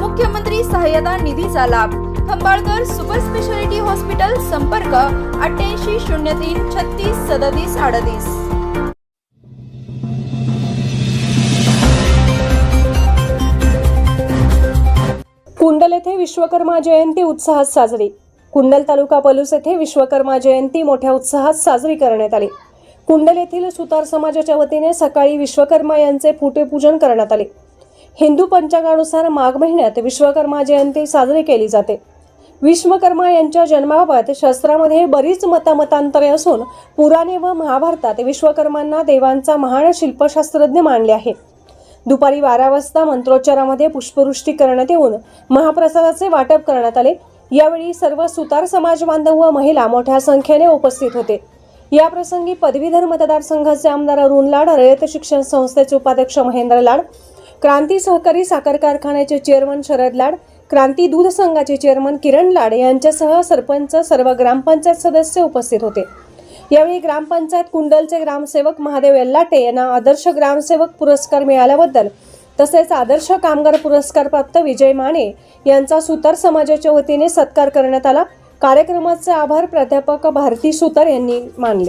मुख्यमंत्री सहाय्यता निधीचा लाभ. खंबाळकर सुपर स्पेशालिटी हॉस्पिटल संपर्क अठ्ठ्याऐंशी शून्य तीन छत्तीस सदतीस अडतीस. कुंडल येथे विश्वकर्मा जयंती उत्साहात साजरी. कुंडल तालुका पलूस येथे विश्वकर्मा जयंती मोठ्या उत्साहात साजरी करण्यात आली. कुंडल येथील सुतार समाजाच्या वतीने सकाळी विश्वकर्मा यांचे फुटेपूजन करण्यात आले. हिंदू पंचांगानुसार माघ महिन्यात विश्वकर्मा जयंती साजरी केली जाते. विश्वकर्मा यांच्या जन्माबाबत शास्त्रामध्ये बरीच मतामतांतरे असून पुराणे व महाभारतात विश्वकर्मांना देवांचा महान शिल्पशास्त्रज्ञ मानले आहे. दुपारी बारा वाजता मंत्रोच्चारामध्ये पुष्पवृष्टी करण्यात येऊन महाप्रसादाचे वाटप करण्यात आले. यावेळी सर्व सुतार समाज बांधव व महिला मोठ्या संख्येने उपस्थित होते. याप्रसंगी पदवीधर मतदारसंघाचे आमदार अरुण लाड रयत शिक्षण संस्थेचे उपाध्यक्ष महेंद्र लाड क्रांती सहकारी साखर कारखान्याचे चेअरमन शरद लाड क्रांती दूध संघाचे चेअरमन किरण लाड यांच्यासह सरपंच सर्व ग्रामपंचायत सदस्य उपस्थित होते. यावेळी ग्रामपंचायत कुंडलचे ग्रामसेवक महादेव येल्लाटे यांना आदर्श ग्रामसेवक पुरस्कार मिळाल्याबद्दल तसेच आदर्श कामगार पुरस्कार प्राप्त विजय माने यांचा सुतार समाजाच्या वतीने सत्कार करण्यात आला. कार्यक्रमाचे आभार प्राध्यापक भारती सुतार यांनी मानले.